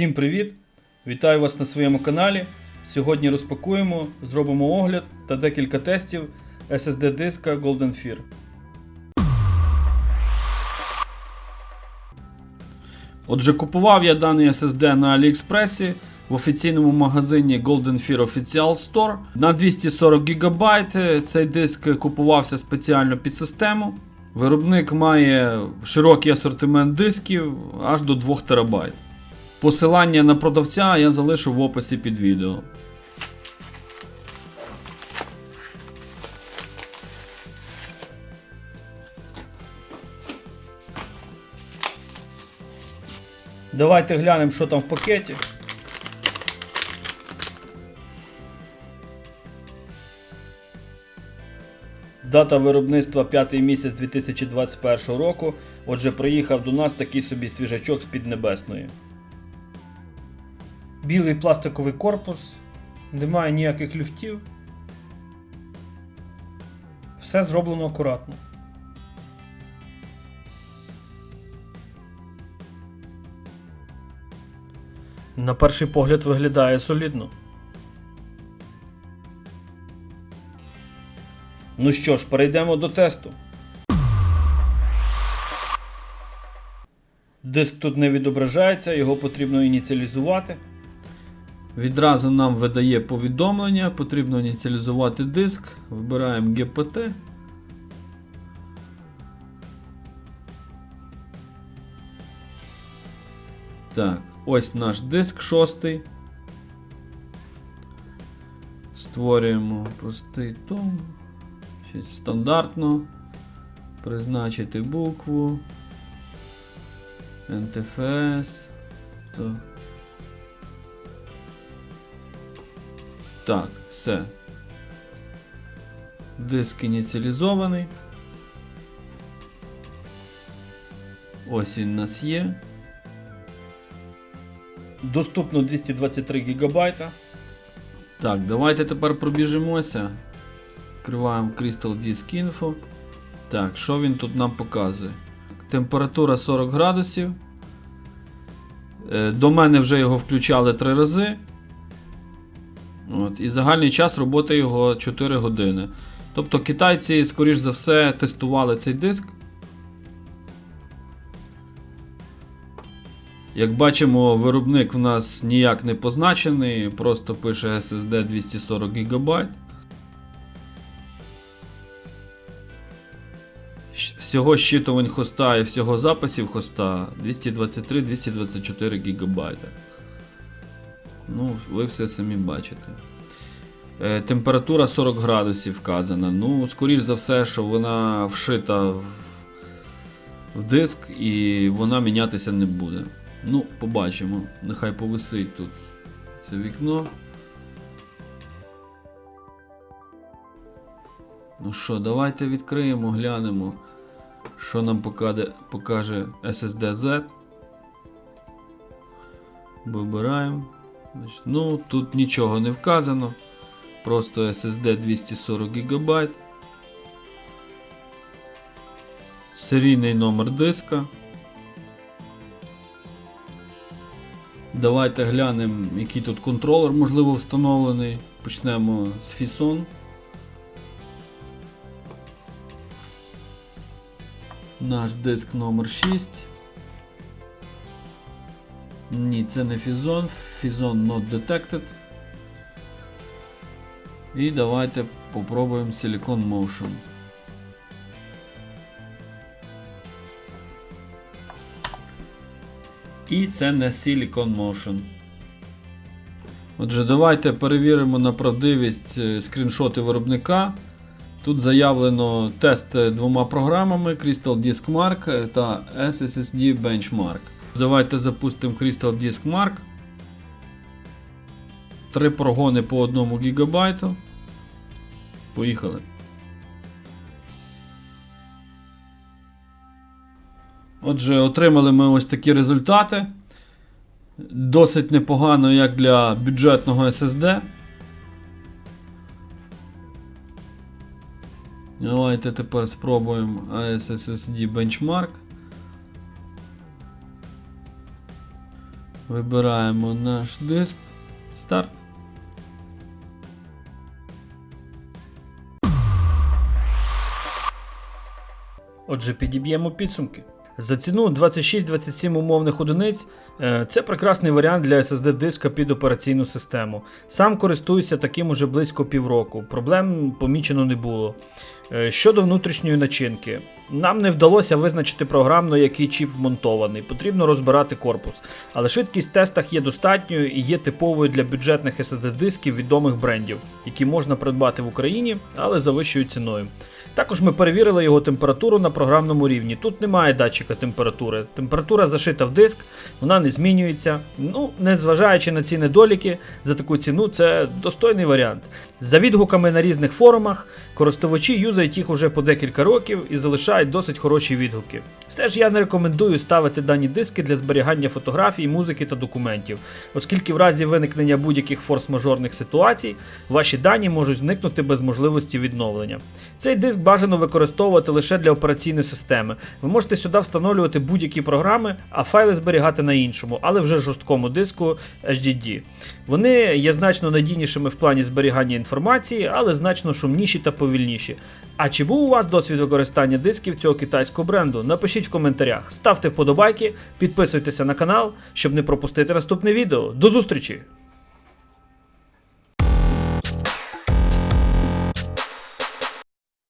Всім привіт! Вітаю вас на своєму каналі. Сьогодні розпакуємо, зробимо огляд та декілька тестів SSD диска Golden Fear. Отже, купував я даний SSD на AliExpress в офіційному магазині Golden Fear Official Store. На 240 ГБ цей диск купувався спеціально під систему. Виробник має широкий асортимент дисків аж до 2 ТБ. Посилання на продавця я залишу в описі під відео. Давайте глянемо, що там в пакеті. Дата виробництва 5 місяць 2021 року. Отже, приїхав до нас такий собі свіжачок з Піднебесної. Білий пластиковий корпус, немає ніяких люфтів. Все зроблено акуратно. На перший погляд виглядає солідно. Ну що ж, перейдемо до тесту. Диск тут не відображається, його потрібно ініціалізувати. Відразу нам видає повідомлення, потрібно ініціалізувати диск. Вибираємо GPT. Так, ось наш диск шостий. Створюємо простий том. Щось Стандартно. Призначити букву. NTFS. То. Так, все. Диск ініціалізований. Ось він у нас є. Доступно 223 ГБ. Так, давайте тепер пробіжимося. Відкриваємо Crystal Disk Info. Так, що він тут нам показує? Температура 40 градусів. Е, До мене вже його включали 3 рази. От, І загальний час роботи його 4 години. Тобто китайці, скоріш за все, тестували цей диск. Як бачимо, виробник в нас ніяк не позначений, просто пише SSD 240 ГБ. Всього щитувань хоста і всього записів хоста 223-224 ГБ. Ну, ви все самі бачите. Е, температура 40 градусів вказана. Ну, скоріш за все, що вона вшита в, в диск і вона мінятися не буде. Ну, побачимо. Нехай повисить тут це вікно. Ну що, давайте відкриємо, глянемо, що нам покаже, покаже SSD Z. Вибираємо. Ну, тут нічого не вказано. Просто SSD 240 ГБ. Серійний номер диска. Давайте глянемо, який тут контролер можливо встановлений. Почнемо з Fison. Наш диск номер 6. Ні, це не Fison. Fison not detected. І давайте попробуємо Silicon Motion. І це не Silicon Motion. Отже, давайте перевіримо на правдивість е, скріншоти виробника. Тут заявлено тест е, двома програмами Crystal Disk Mark та SSD Benchmark. Давайте запустимо Crystal Disk Mark. Три прогони по 1 ГБ. Поїхали. Отже, отримали ми ось такі результати. Досить непогано, як для бюджетного SSD. Давайте тепер спробуємо ASSD Benchmark. Вибираємо наш диск. Старт. Отже, підіб'ємо підсумки. За ціну 26-27 умовних одиниць е, це прекрасний варіант для SSD диска під операційну систему. Сам користуюся таким уже близько півроку. Проблем помічено не було. Е, Щодо внутрішньої начинки, нам не вдалося визначити програмно, який чіп вмонтований. Потрібно розбирати корпус. Але швидкість в тестах є достатньою і є типовою для бюджетних SSD-дисків відомих брендів, які можна придбати в Україні, але за вищою ціною. Також ми перевірили його температуру на програмному рівні. Тут немає датчика температури. Температура зашита в диск, вона не змінюється. Ну, незважаючи на ці недоліки, за таку ціну це достойний варіант. За відгуками на різних форумах, користувачі юзають їх уже по декілька років і залишають досить хороші відгуки. Все ж я не рекомендую ставити дані диски для зберігання фотографій, музики та документів, оскільки в разі виникнення будь-яких форс-мажорних ситуацій ваші дані можуть зникнути без можливості відновлення. Цей диск бажано використовувати лише для операційної системи. Ви можете сюди встановлювати будь-які програми, а файли зберігати на іншому, але вже жорсткому диску HDD. Вони є значно надійнішими в плані зберігання інформації, але значно шумніші та повільніші. А чи був у вас досвід використання дисків цього китайського бренду? Напишіть в коментарях, ставте вподобайки, підписуйтеся на канал, щоб не пропустити наступне відео. До зустрічі!